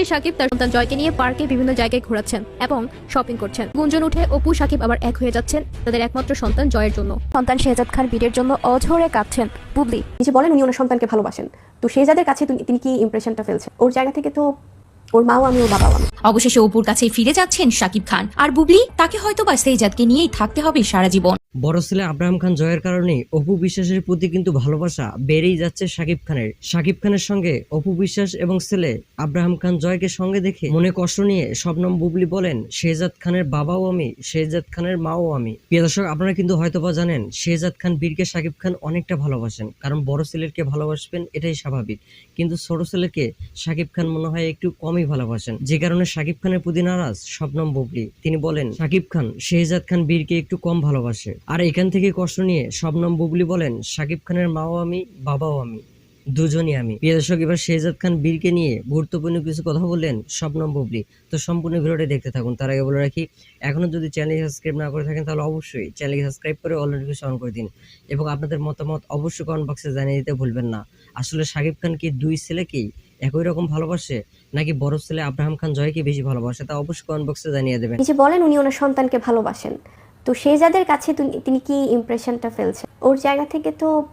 আমেরিকায় সাকিব তার সন্তান জয়কে নিয়ে পার্কে বিভিন্ন জায়গায় ঘোরাচ্ছেন এবং শপিং করছেন। গুঞ্জন উঠে অপু সাকিব আবার এক হয়ে যাচ্ছেন তাদের একমাত্র সন্তান জয়ের জন্য। সন্তান শেহজাদ খান বীরের জন্য অঝরে কাঁদছেন বুবলি। নিজে বলেন উনি ওনার সন্তানকে ভালোবাসেন। তো সেই যাদের কাছে তিনি তিনি কি ইমপ্রেশনটা ফেলছেন? ওর জায়গা থেকে তো ওর মাও আমি ওর বাবাও আমি। অবশেষে অপুর কাছে ফিরে যাচ্ছেন শাকিব খান। আর বুবলি তাকে হয়তো বা সেইজাদকে নিয়েই থাকতে হবে সারা জীবন। বড় ছেলে আব্রাহাম খান জয়ের কারণে অপু বিশ্বাসের প্রতি কিন্তু ভালোবাসা বেড়েই যাচ্ছে শাকিব খানের। শাকিব খানের সঙ্গে অপু বিশ্বাস এবং ছেলে আব্রাহাম খান জয়কে সঙ্গে দেখে মনে কষ্ট নিয়ে শবনম বুবলি বলেন, শেহজাদ খানের বাবাও আমি, শেহজাদ খানের মাও আমি। প্রিয় দর্শক, আপনারা কিন্তু হয়তোবা জানেন, শেহজাদ খান বীরকে শাকিব খান অনেকটা ভালোবাসেন, কারণ বড় ছেলেকে ভালোবাসবেন এটাই স্বাভাবিক। কিন্তু ছোট ছেলেকে শাকিব খান মনে হয় একটু কমই ভালোবাসেন। যে কারণে শাকিব খানের প্রতি নারাজ শবনম বুবলি। তিনি বলেন, শাকিব খান, শেহজাদ খান বীরকে একটু কম ভালোবাসে। আর এখান থেকে কষ্ট নিয়ে শবনম বুবলি বলেন শাকিব খানের মাও আমি, বাবাও আমি, দুজনই আমি। প্রিয় দর্শক, এবার শেহজাদ খান বীরকে নিয়ে গুরুত্বপূর্ণ কিছু কথা বললেন শবনম বুবলি। তো সম্পূর্ণ ভিডিওটি দেখতে থাকুন, তার আগে বলে রাখি এখনও যদি চ্যানেল সাবস্ক্রাইব না করে থাকেন, তাহলে অবশ্যই চ্যানেলকে সাবস্ক্রাইব করে অল নোটিফিকেশন অন করে দিন এবং আপনাদের মতামত অবশ্যই কমেন্ট বক্সে জানিয়ে দিতে ভুলবেন না। আসলে শাকিব খান কি দুই ছেলেকেই একই রকম ভালোবাসে, নাকি বড় ছেলে আব্রাহাম খান জয়কে বেশি ভালোবাসে, তা অবশ্যই কমেন্ট বক্সে জানিয়ে দেবেন। নিজে বলেন, উনি ওনার সন্তানকে ভালোবাসেন। তো সেই যাদের কাছে তিনি- কি ইমপ্রেশনটা ফেলছেন? ওর জায়গা থেকে তো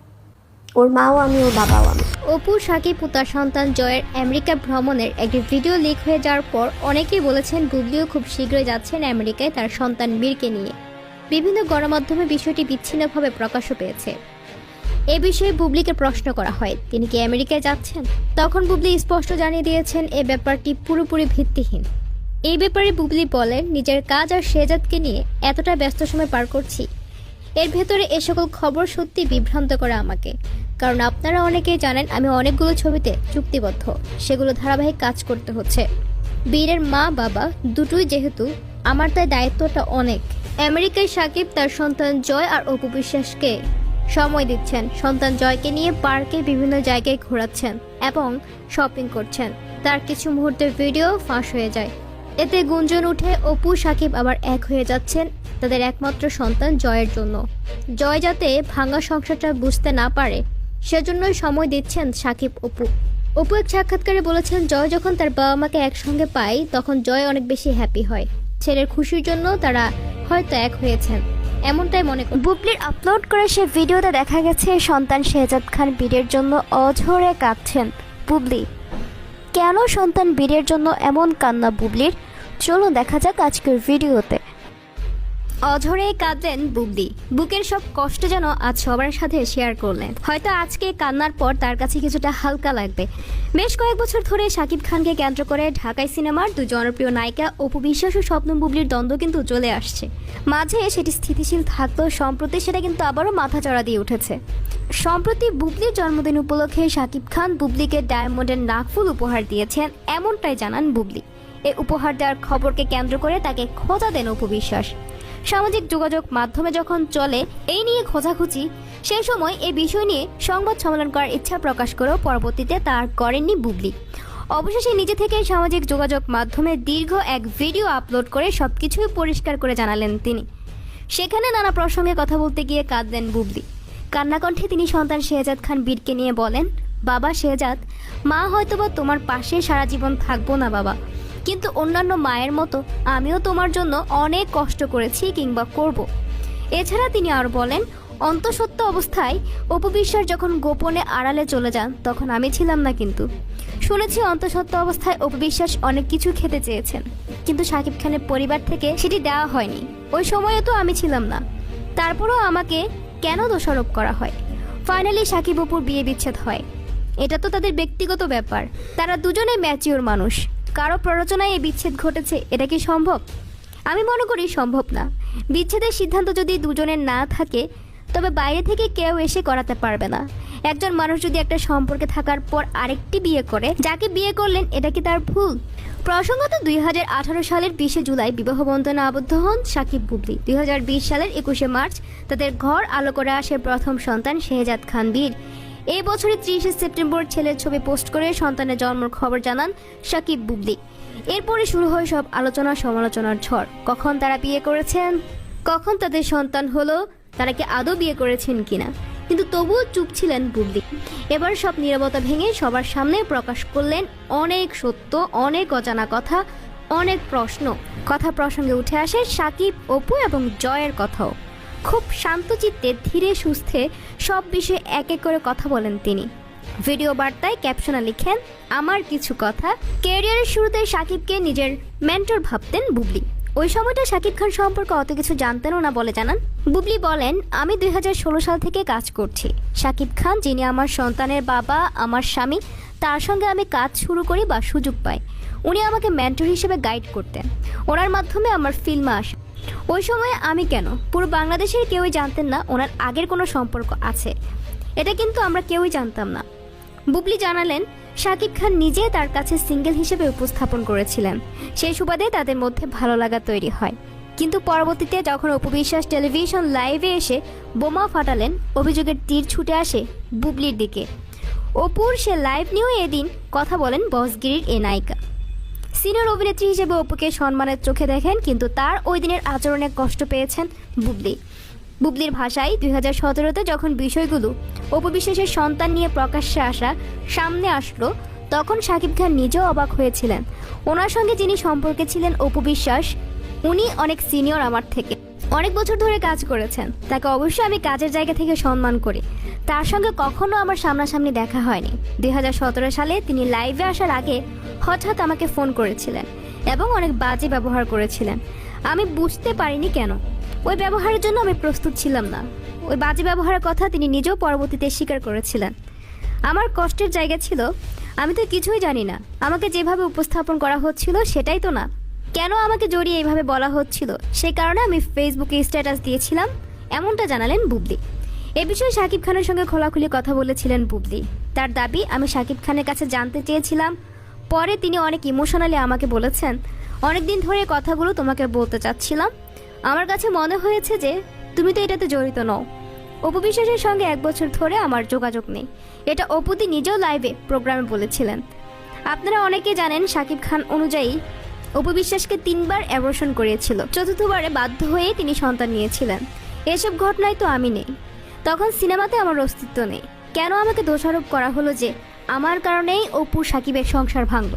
ওর মাও আমি, ওর বাবাও আমি। অপু, সাকিব তার সন্তান, জয়ের আমেরিকা ভ্রমণের একটি ভিডিও লিক হয়ে যাওয়ার পর অনেকেই বলেছেন গুগলিও খুব শীঘ্রই যাচ্ছেন আমেরিকায় তার সন্তান বীরকে নিয়ে। বিভিন্ন গণমাধ্যমে বিষয়টি বিচ্ছিন্নভাবে প্রকাশও পেয়েছে। এ বিষয়ে বুবলিকে প্রশ্ন করা হয়, তিনি কি আমেরিকায় যাচ্ছেন? তখন বুবলি স্পষ্ট জানিয়ে দিয়েছেন, এ ব্যাপারটি পুরোপুরি ভিত্তিহীন। এই ব্যাপারে বুবলি বলেন, নিজের কাজ আর শেজাদকে নিয়ে এতটা ব্যস্ত সময় পার করছি। এর ভেতরে এ সকল খবর সত্যি বিভ্রান্ত করে আমাকে। কারণ আপনারা অনেকেই জানেন, আমি অনেকগুলো ছবিতে চুক্তিবদ্ধ। সেগুলো ধারাবাহিক কাজ করতে হচ্ছে। বীরের মা, বাবা, দুটোই যেহেতু আমার তাই দায়িত্বটা অনেক। আমেরিকায় সাকিব তার সন্তান জয় আর অপু বিশ্বাসকে সময় দিচ্ছেন। সন্তান জয়কে নিয়ে পার্কে বিভিন্ন জায়গায় ঘোরাচ্ছেন এবং শপিং করছেন। তার কিছু মুহূর্তের ভিডিও ফাঁস হয়ে যায়। এতে গুঞ্জন উঠে অপু, সাকিব আবার এক হয়ে যাচ্ছেন তাদের একমাত্র সন্তান জয়ের জন্য। জয় যাতে ভাঙা সংসারটা বুঝতে না পারে, সেজন্যই সময় দিচ্ছেন সাকিব, অপু। অপু এক সাক্ষাৎকারে বলেছেন, জয় যখন তার বাবা মাকে একসঙ্গে পায়, তখন জয় অনেক বেশি হ্যাপি হয়। ছেলের খুশির জন্য তারা হয়তো এক হয়েছেন। এমনটাই মনে করি বুবলির আপলোড করা সে ভিডিওতে দেখা গেছে, সন্তান শেহজাদ খান বীরের জন্য অঝরে কাঁদছেন বুবলি। কেন সন্তান বীরের জন্য এমন কান্না বুবলির? চলুন দেখা যাক আজকের ভিডিওতে। অঝরে কাঁদলেন বুবলি। বুকের সব কষ্ট যেন আজ সবার সাথে শেয়ার করলেন। হয়তো আজকে কান্নার পর তার কাছে কিছুটা হালকা লাগবে। বেশ কয়েক বছর ধরে শাকিব খানকে কেন্দ্র করে ঢাকাই সিনেমার দুই জনপ্রিয় নায়িকা অপু বিশ্বাস ও স্বপ্ন বুবলির দ্বন্দ্ব কিন্তু চলে আসছে। মাঝে সেটি স্থিতিশীল থাকলেও সম্প্রতি সেটা কিন্তু আবারও মাথা চড়া দিয়ে উঠেছে। সম্প্রতি বুবলির জন্মদিন উপলক্ষে শাকিব খান বুবলিকে ডায়মন্ডের নাকফুল উপহার দিয়েছেন, এমনটাই জানান বুবলি। এ উপহার দেওয়ার খবরকে কেন্দ্র করে তাকে খোঁজা দেন অপু বিশ্বাস। সামাজিক যোগাযোগ মাধ্যমে যখন চলে, এই নিয়ে খোঁজাখুঁজি, সেই সময় এই বিষয় নিয়ে সংবাদ সম্মেলন করার ইচ্ছা প্রকাশ করেও পরবর্তীতে তার করেননি বুবলি। অবশেষে নিজে থেকেই সামাজিক যোগাযোগ মাধ্যমে দীর্ঘ এক ভিডিও আপলোড করে সবকিছুই পরিষ্কার করে জানালেন তিনি। সেখানে নানা প্রসঙ্গে কথা বলতে গিয়ে কাঁদলেন বুবলি। কান্নাকণ্ঠে তিনি সন্তান শেহজাদ খান বীরকে নিয়ে বলেন, বাবা শেহজাদ, মা হয়তোবা তোমার পাশে সারা জীবন থাকব না বাবা। কিন্তু অন্যান্য মায়ের মতো আমিও তোমার জন্য অনেক কষ্ট করেছি কিংবা করব। এছাড়া তিনি আরও বলেন, অন্তঃসত্ত্ব অবস্থায় অপবিশ্বাস যখন গোপনে আড়ালে চলে যান, তখন আমি ছিলাম না কিন্তু। শুনেছি অন্তঃসত্ত্ব অবস্থায় অপবিশ্বাস অনেক কিছু খেতে চেয়েছেন, কিন্তু সাকিব খানের পরিবার থেকে সেটি দেওয়া হয়নি। ওই সময়ে তো আমি ছিলাম না। তারপরও আমাকে কেন দোষারোপ করা হয়? ফাইনালি সাকিব অপুর বিয়ে বিচ্ছেদ হয়। এটা তো তাদের ব্যক্তিগত ব্যাপার। তারা দুজনে ম্যাচিওর মানুষ। কারও প্ররোচনায় এই বিচ্ছেদ ঘটেছে, এটা কি সম্ভব? আমি মনে করি সম্ভব না। বিচ্ছেদের সিদ্ধান্ত যদি দুজনের না থাকে, তবে বাইরে থেকে কেউ এসে করাতে পারবে না। একজন মানুষ যদি একটা সম্পর্কে থাকার পর আরেকটি বিয়ে করে, যাকে বিয়ে করলেন, এটা কি তার ভুল? প্রসঙ্গত দুই হাজার আঠারো সালের বিশে জুলাই বিবাহ বন্ধনে আবদ্ধ হন সাকিব বুবলি। দুই হাজার বিশ সালের একুশে মার্চ তাদের ঘর আলো করে আসে প্রথম সন্তান শেহজাদ খান বীর। এই বছরের ত্রিশে সেপ্টেম্বর ছেলের ছবি পোস্ট করে সন্তানের জন্মের খবর জানান সাকিব বুবলি। এরপরে শুরু হয় সব আলোচনা সমালোচনার ঝড়। কখন তারা বিয়ে করেছেন? কখন তাদের সন্তান হলো? তারা কি আদৌ বিয়ে করেছেন কিনা? কিন্তু তবুও চুপ ছিলেন বুবলি। এবার সব নীরবতা ভেঙে সবার সামনে প্রকাশ করলেন অনেক সত্য, অনেক অজানা কথা, অনেক প্রশ্ন। কথা প্রসঙ্গে উঠে আসে সাকিব, অপু এবং জয়ের কথাও। খুব শান্তচিত্তে ধীরে সুস্থে সব বিষয়ে এক এক করে কথা বলেন তিনি। ভিডিও বার্তায় ক্যাপশনে লিখেন, আমার কিছু কথা। ক্যারিয়ারের শুরুতে সাকিবকে নিজের মেন্টর ভাবতেন বুবলি। ওই সময়টা শাকিব খান সম্পর্কে অত কিছু জানতেনও না বলে জানান। বুবলি বলেন, আমি দুই হাজার ষোলো সাল থেকে কাজ করছি। শাকিব খান, যিনি আমার সন্তানের বাবা, আমার স্বামী, তার সঙ্গে আমি কাজ শুরু করি বা সুযোগ পাই। উনি আমাকে মেন্টর হিসেবে গাইড করতেন। ওনার মাধ্যমে আমার ফিল্মে আসে। ওই সময় আমি কেন? পুরো বাংলাদেশের কেউই জানতেন না ওনার আগের কোনো সম্পর্ক আছে। এটা কিন্তু আমরা কেউই জানতাম না। বুবলি জানালেন, শাকিব খান নিজে তার কাছে সিঙ্গেল হিসেবে উপস্থাপন করেছিলেন। সেই সুবাদে তাদের মধ্যে ভালো লাগা তৈরি হয়। কিন্তু পরবর্তীতে যখন অপবিশ্বাস টেলিভিশন লাইভে এসে বোমা ফাটালেন, অভিযোগের তীর ছুটে আসে বুবলির দিকে। অপুর সে লাইভ নিয়েও এদিন কথা বলেন বসগিরির এ নায়িকা। সিনিয়র অভিনেত্রী হিসেবে অপুকে সম্মানের চোখে দেখেন, কিন্তু তার ওই দিনের আচরণে কষ্ট পেয়েছেন বুবলি। বুবলির ভাষায় দুই হাজার সতেরোতে যখন বিষয়গুলো অপবিশ্বাসের সন্তান নিয়ে প্রকাশ্যে আসা সামনে আসলো, তখন শাকিব খান নিজেও অবাক হয়েছিলেন। ওনার সঙ্গে যিনি সম্পর্কে ছিলেন অপবিশ্বাস উনি অনেক সিনিয়র আমার থেকে। অনেক বছর ধরে কাজ করেছেন। তাকে অবশ্যই আমি কাজের জায়গা থেকে সম্মান করি। তার সঙ্গে কখনো আমার সামনাসামনি দেখা হয়নি। দুই হাজার সতেরো সালে তিনি লাইভে আসার আগে হঠাৎ আমাকে ফোন করেছিলেন এবং অনেক বাজে ব্যবহার করেছিলেন। আমি বুঝতে পারিনি কেন। ওই ব্যবহারের জন্য আমি প্রস্তুত ছিলাম না। ওই বাজে ব্যবহারের কথা তিনি নিজেও পরবর্তীতে স্বীকার করেছিলেন। আমার কষ্টের জায়গা ছিল, আমি তো কিছুই জানি না। আমাকে যেভাবে উপস্থাপন করা হচ্ছিল সেটাই তো না। কেন আমাকে জড়িয়ে এইভাবে বলা হচ্ছিল? সে কারণে আমি ফেসবুকে স্ট্যাটাস দিয়েছিলাম, এমনটা জানালেন বুবলি। এ বিষয়ে শাকিব খানের সঙ্গে খোলাখুলি কথা বলেছিলেন বুবলি। তার দাবি, আমি শাকিব খানের কাছে জানতে চেয়েছিলাম পরে তিনি অনেক ইমোশনালি আমাকে বলেছেন। অনেকদিন ধরে কথাগুলো তোমাকে বলতে চাচ্ছিলাম। আমার কাছে মনে হয়েছে যে, তুমি তো এটাতে জড়িত নও। অপু বিশ্বাসের সঙ্গে এক বছর ধরে আমার যোগাযোগ নেই। এটা অপুদি নিজেও লাইভে প্রোগ্রামে বলেছিলেন। আপনারা অনেকে জানেন শাকিব খান অনুযায়ী অপু বিশ্বাসকে তিনবার অ্যাবর্শন করিয়েছিল চতুর্থবারে বাধ্য হয়ে তিনি সন্তান নিয়েছিলেন। এসব ঘটনায় তো আমি নেই। তখন সিনেমাতে আমার অস্তিত্ব নেই। কেন আমাকে দোষারোপ করা হলো যে আমার কারণেই অপু সাকিবের সংসার ভাঙল।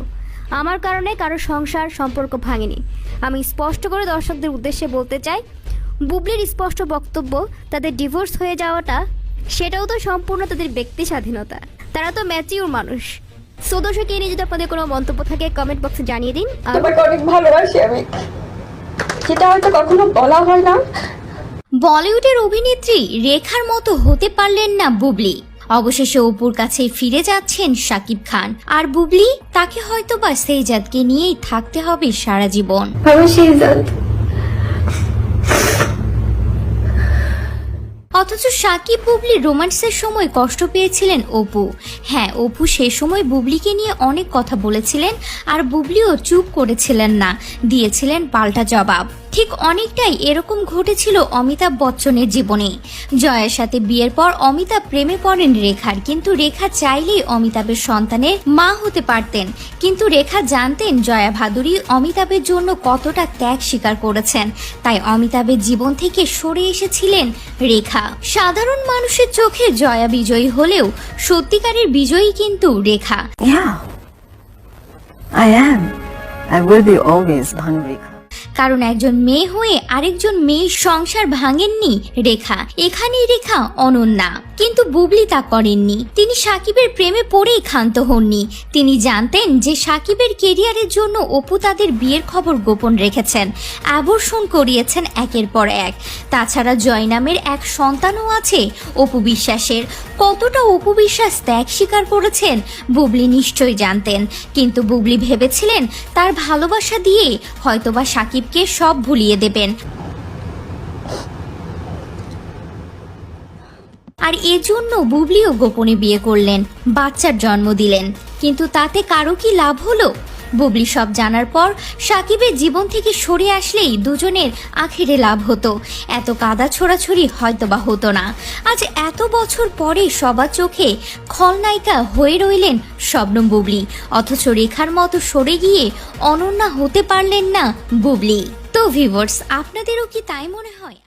আমার কারণে কারও সংসার সম্পর্ক ভাঙেনি। আমি স্পষ্ট করে দর্শকদের উদ্দেশ্যে বলতে চাই বুবলির স্পষ্ট বক্তব্য তাদের ডিভোর্স হয়ে যাওয়াটা সেটাও তো সম্পূর্ণ তাদের ব্যক্তি স্বাধীনতা। তারা তো ম্যাচিউর মানুষ। সো দর্শক নিয়ে যদি আপনাদের কোনো মন্তব্য থাকে কমেন্ট বক্সে জানিয়ে দিন। তোমাকে অনেক ভালোবাসি আমি। সেটা হয়তো কখনো বলা হয় না। বলিউডের অভিনেত্রী রেখার মতো হতে পারলেন না বুবলি। অবশেষে অপুর কাছে ফিরে যাচ্ছেন শাকিব খান। আর বুবলি তাকে হয়তোবা সেইজাদকে নিয়েই থাকতে হবে সারা জীবন। অথচ সাকিব বুবলির রোমান্সের সময় কষ্ট পেয়েছিলেন অপু। হ্যাঁ অপু সে সময় বুবলিকে নিয়ে অনেক কথা বলেছিলেন আর বুবলিও চুপ করেছিলেন না। দিয়েছিলেন পাল্টা জবাব। ঠিক অনেকটাই এরকম ঘটেছিল অমিতাভ বচ্চনের জীবনে। জয়ের সাথে বিয়ের পর অমিতাভ প্রেমে পড়েন রেখার, কিন্তু রেখা চাইলেই অমিতাভের সন্তানের মা হতে পারতেন। কিন্তু রেখা জানতেন জয়া ভাদুরী অমিতাভের জন্য কতটা ত্যাগ স্বীকার করেছেন। তাই অমিতাভের জীবন থেকে সরে এসেছিলেন রেখা। সাধারণ মানুষের চোখে জয়া বিজয়ী হলেও সত্যিকারের বিজয়ী কিন্তু রেখা। I am. I will be always Bhanurika. কারণ একজন মেয়ে হয়ে আরেকজন মেয়ে সংসার ভাঙেননি রেখা। এখানেই রেখা অনন্যা। কিন্তু বুবলি তা করেননি। তিনি সাকিবের প্রেমে পড়েই ক্ষান্ত হননি। তিনি জানতেন যে সাকিবের কেরিয়ারের জন্য অপু তাদের বিয়ের খবর গোপন রেখেছেন। অ্যাবর্ষণ করিয়েছেন একের পর এক। তাছাড়া জয় নামের এক সন্তানও আছে অপু বিশ্বাসের। কতটা অপু বিশ্বাস ত্যাগ স্বীকার করেছেন বুবলি নিশ্চয়ই জানতেন। কিন্তু বুবলি ভেবেছিলেন তার ভালোবাসা দিয়ে হয়তোবা সাকিবকে সব ভুলিয়ে দেবেন। আর এজন্য বুবলিও গোপনে বিয়ে করলেন, বাচ্চার জন্ম দিলেন। কিন্তু তাতে কারও কি লাভ হলো? বুবলি সব জানার পর সাকিবের জীবন থেকে সরে আসলেই দুজনের আখেরে লাভ হতো। এত কাদা ছোড়াছড়ি হয়তো বা হতো না। আজ এত বছর পরে সবার চোখে খলনায়িকা হয়ে রইলেন শবনম বুবলি। অথচ রেখার মতো সরে গিয়ে অনন্যা হতে পারলেন না বুবলি। তো ভিভার্স আপনাদেরও কি তাই মনে হয়?